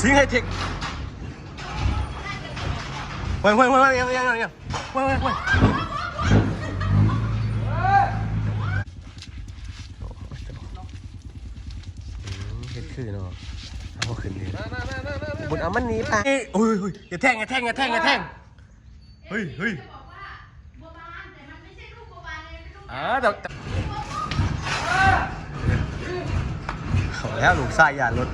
สิงไฮเทคเว้ยเว้ยเว้ยเว้ยยังยังยังยังเว้ยเว้ยเว้ยโอ้โหอืมเฮ็ดคือเนาะเอาขึ้นนี่บุญเอามันหนีไปโอ้ยเฮ้ยอย่าแทงอย่าแทงอย่าแทงอย่าแทงเฮ้ยเฮ้ยบัวบานแต่มันไม่ใช่ลูกบัวบานเลยเป็นลูกอ่าแต่แต่เอาแล้วลูกชายอย่ารถ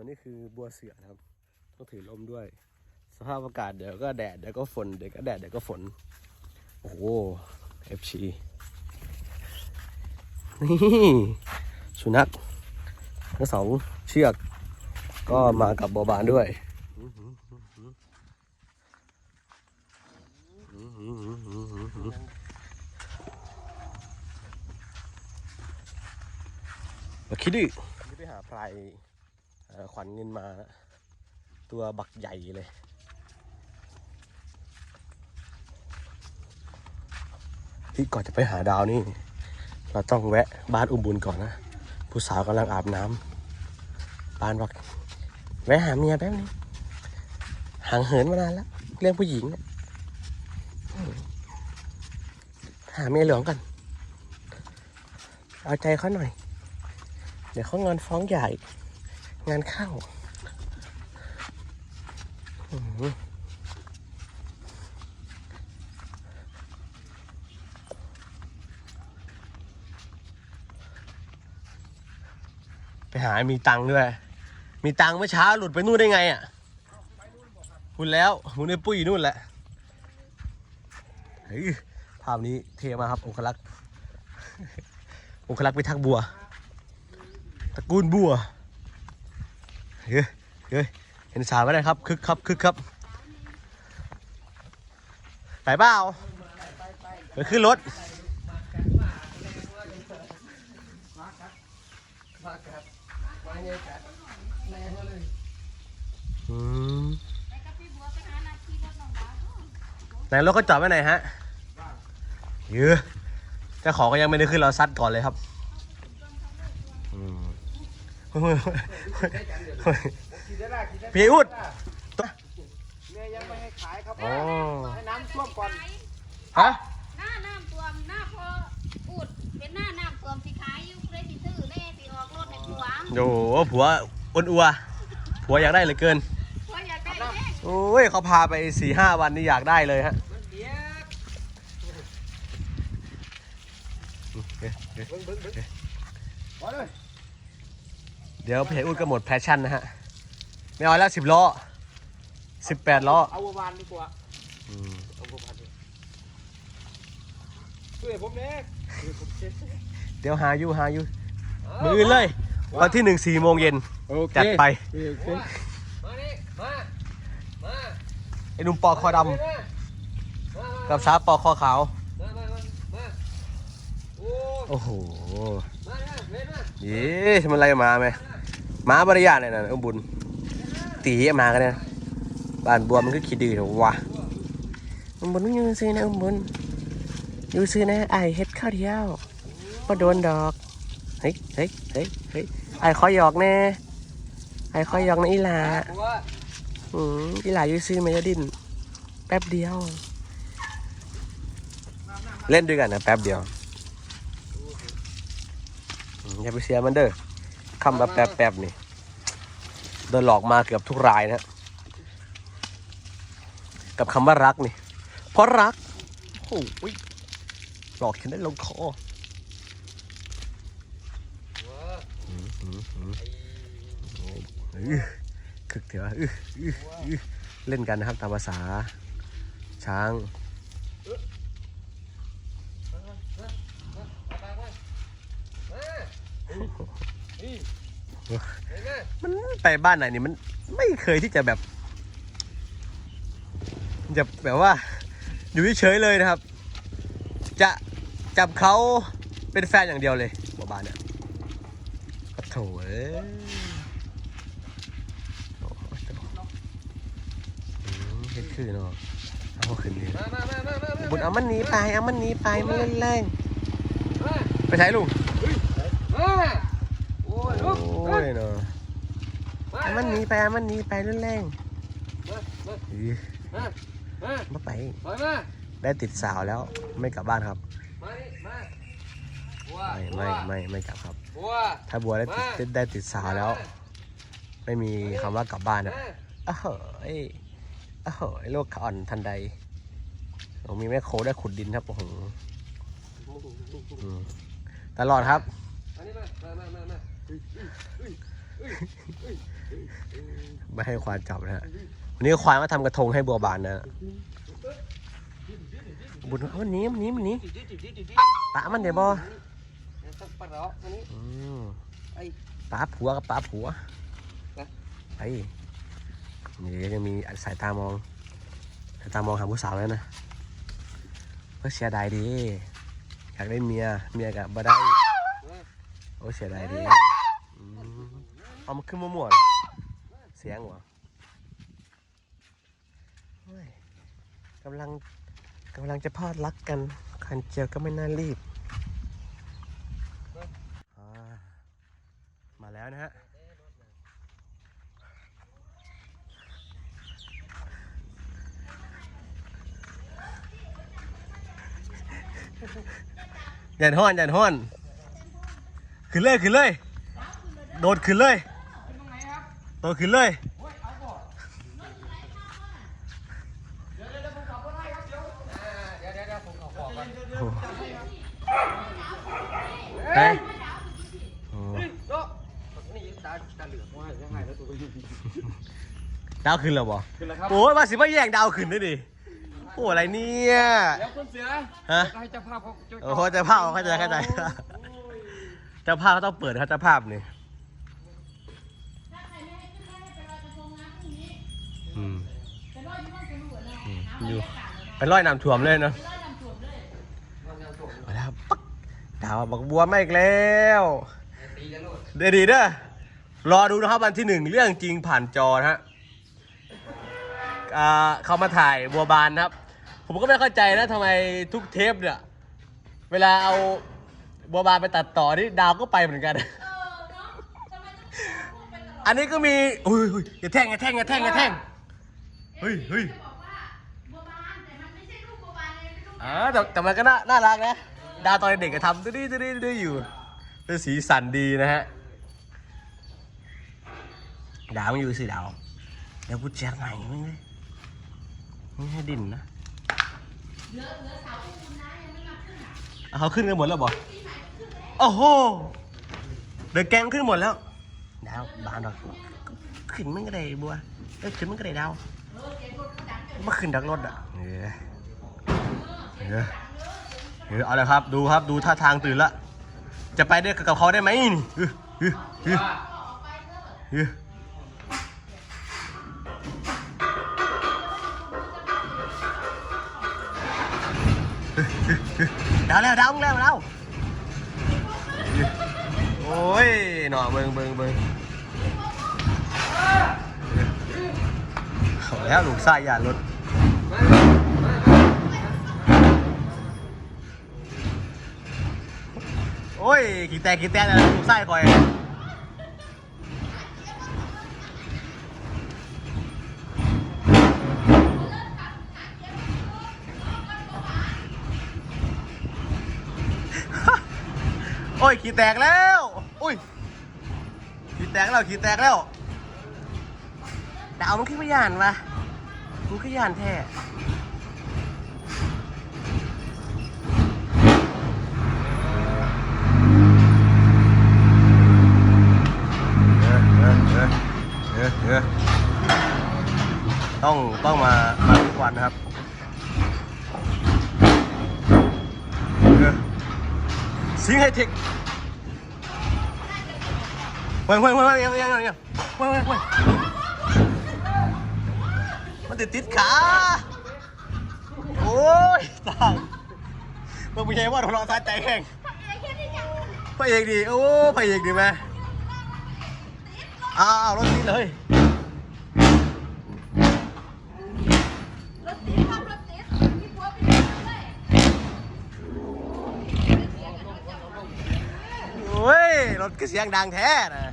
ส่วนนี้คือบัวเสือนะครับ ต้องถือลมด้วย สภาพอากาศเดี๋ยวก็แดดเดี๋ยวก็ฝนเดี๋ยวก็แดดเดี๋ยวก็ฝน โอ้โหเอฟชีนี่สุนัขทั้งสองเชือก ก็มากับบัวบานด้วยมาคิดดิไปหาพลาย ขวัญเงินมา ตัวบักใหญ่เลย ที่ก่อนจะไปหาดาวนี่ เราต้องแวะบ้านอุมบุญก่อนนะ ผู้สาวกำลังอาบน้ำบ้านบอกแวะหาเมียแป๊บนึงห่างเหินมานานแล้ว เรื่องผู้หญิงหาเมียหลวงกัน เอาใจเขาหน่อย เดี๋ยวเขางอนฟ้องใหญ่ งานเข้าไปหามีตังค์ด้วย มีตังค์เมื่อเช้าหลุดไปนู่นได้ไงอะหุ่นแล้วหุ่นในปุ้ยนู่นแหละเฮ้ยภาพนี้เทมาครับองคลักษ์องคลักษ์พิทักบัว ตระกูลบัว เฮ้ยเฮ้ยเห็นสาวไหมนะครับคึกครับคึกครับไปเปล่าไปขึ้นรถไหนรถก็จอดไว้ไหนฮะเยอะเจ้าของก็ยังไม่ได้ขึ้นเราซัดก่อนเลยครับ พี่อุดเมียยังไม่ให้ขายครับอ๋อให้น้ำท่วมก่อนฮะหน้าน้ำท่วมหน้าพออุดเป็นหน้าน้ำท่วมสิขายอยู่เลยสิซื้อแน่สิออกรถในผัวโอ้โหผัวอ้วนอัวผัวอยากได้เหลือเกินผัวอยากได้แน่โอ้ยเขาพาไปสี่ห้าวันนี่อยากได้เลยฮะมันเบียดเบิ้งเบิ้งเบิ้งพอเลย เดี๋ยวเพจอุดก็หมดแพชชั่นนะฮะ ไม่เอาแล้วสิบล้อสิบแปดล้อเอาวัววานดีกว่าอืมเอาวัววานดีช่วยผมเนี่ยช่วยผมเช็ดเดี๋ยวหาอยู่หาอยู่มืออื่นเลยวันที่หนึ่งสี่โมงเย็นจัดไปโอเคมานี่มามาไอ้หนุ่มปอคอดมาำกับสาวปอคอขาวมามามามาโอ้โอ้โหมาเนี่ยเล่นมาเย้ทำอะไรมาไหม มาบริยาเนี่ยนะอุ้มบุญ ตีมากันเนี่ยบ้านบัวมันก็ขี้ดื้อเถอะวะอุ้มบุญมึงอยืนซื้อนะอุ้มบุญอยูซื้อนะไอเฮ็ดข้าวเดียวก็โดนดอก เฮ้ยเฮ้ยเฮ้ยเฮ้ยไอายขอหยอกแน่ไอายขอหยอกนะอีหลาอืมอีหลาอยูซื้อมาจะดิ้นแป๊บเดียว เล่นด้วยกันนะแป๊บเดียวอย่าไปเสียมันเด้อ คำว่าแป๊บแป๊บนี่โดนหลอกมาเกือบทุกรายนะกับคำว่ารักนี่ เพราะรักโอ้ยหลอกฉันได้ลงคอคึกเถอะเล่นกันนะครับตามภาษา ช้างนี่เห็นไห มันไปบ้านไหนนี่มันไม่เคยที่จะแบบ จะแบบว่า อยู่เฉยเลยนะครับ จะจับเขาเป็นแฟนอย่างเดียวเลยบัวบานเนี่ยโอ้โถเอ้ยเฮ็ดคือเนาะเอาขึ้นนี่มามามามามามาบุญเอามันหนีไปเอามันหนีไปไม่เล่นแรงไปใช้ลุง ยโอลูก้ยเนาะให้มันหนีไปให้มันหนีไปเร่งมามาๆอื้อมามามาไปถอยมาได้ติดสาวแล้วไม่กลับบ้านครับมานี่มาบัวไม่ไม่ไม่ไม่กลับครับบัวถ้าบัวได้ติดได้ติดสาวแล้ว ไม่มีคำว่ากลับบ้านนะมาอ้าวเอ้ยอ้าวโลกขาอ่อนทันใดโอ้มีแม่โคได้ขุดดินครับโอ้โหอืมตลอดครับ อันนี้มามามามามาไม่ให้ควานจับนะฮะวันนี้ควานมาทำกระทงให้บัวบานนะบุญเขาหนีมันหนีมันหนีจิบจิบจิบจิบจิบปะมันเดี๋ยวบอสักปะเราะอันนี้อืมไอ้ปะผัวกับปะผัวนะไปนี่ยังมีสายตามองสายตามองหาผู้สาวแล้วนะก็เสียดายดีอยากได้เมียเมียกับบ่ได้มาโอ้เสียดายดีอืม เอามันขึ้นมั่วๆเลยเสียงหรอโอ้ยกำลังกำลังจะพอดรักกัน คันเจียวก็ไม่น่ารีบ มาแล้วนะฮะอย่าห้อนอย่าห้อน ขึ้นเลย ขึ้นเลย โดดขึ้นเลย โดดขึ้นเลยเดี๋ยวเดี๋ยวเดี๋ยวผมเอาของก่อนโอ้เฮ้ยโอ้โอ้นี่ตาตาเหลือกว่ายังไงแล้วตัวอยู่ดาวขึ้นแล้วบ่ขึ้นแล้วครับโอ้ยมาสิมาแย่งดาวขึ้นด้วยดิโอ้อะไรเนี่ยเดี๋ยวคุณเสือฮะให้เจ้าภาพเขาโอ้โหเจ้าภาพเข้าใจเข้าใจเจ้าภาพเขาต้องเปิดครับเจ้าภาพนี่ อืมไปลอยที่บ้านกันหมดเลยอืมหาบรรอยู่ยากาศเลยนะไปร้อยน้ำท่วมเลยเนาะไปลอยน้ำท่วมเลยมาแล้วปั๊กดาวบอกบัวไม่อีกแล้วตีกันโลดเดี๋ยวดีเด้อรอดูนะครับวันที่หนึ่งเรื่องจริงผ่านจอนะฮะอ่าเขามาถ่ายบัวบานนะครับ ผมก็ไม่เข้าใจนะทำไมทุกเทปเนี่ย เวลาเอาบัวบานไปตัดต่อนี่ดาวก็ไปเหมือนกันเออเนาะทำไมต้องพูดไปตลอดอันนี้ก็มีอุ้ยอุ้ยอย่าแท่งอย่าแท่งอย่าแท่งอย่าแท่ง เฮ้ยเฮ้ยจะบอกว่าบัวบานแต่มันไม่ใช่ลูกบัวบานเลยเป็นลูกอ่าแต่แต่มันก็น่าน่ารักนะ ดาวตอนเด็กก็ทำตื้อดื้อตื้อดื้อตื้อดื้ออยู่เป็นสีสันดีนะฮะ ดาวมันอยู่สิดาวเดี๋ยวกูแจกใหม่มึงเลยมึงให้ดินนะเหลือเหลือเสาอุ้มนะยังไม่มาขึ้นอะเอาเขาขึ้นกันหมดแล้วบอปีใหม่ก็ขึ้นแล้วโอ้โห เดอะแกงขึ้นหมดแล้ว ดาวบานดอกขึ้นมันก็ได้บัวเอ้ยขึ้นมันก็ได้ดาว มาขึ้นดักรถอะเออเออเออเอาเลยครับ ดูครับ ดูท่าทางตื่นละ จะไปได้กับเขาได้ไหมนี่เออเออเออออไปเถอะเออดาวแล้วดาวมึงแล้วดาวโอ้ยหน่อเบิงเบิงเบิง เอาแล้วลูกไส้ยารถโอ้ยขี่แต่ขี่แต่แล้วลูกไส้คอยโอ้ย ขี่แตกแล้ว อุ้ย ขี่แตกแล้ว ขี่แตกแล้ว ดาวมันขึ้นไม่ยานวะมันขึ้นยานแท้ต้องต้องมามาทุกวันนะครับสิงไฮเทคเว้ยเว้ยเว้ยเว้ยยังยังยังเว้ยเว้ยเว้ย ติดติดขา โอ้ยตายมึงไม่ใช่ว่าเราทานใจแห้งพระเอกดี โอ้พระเอกดีไหมอ้าวรถติดเลยรถติดครับรถติดมีผัวไปด้วยเลยโอ้ย รถก็เสียงดังแท้นะ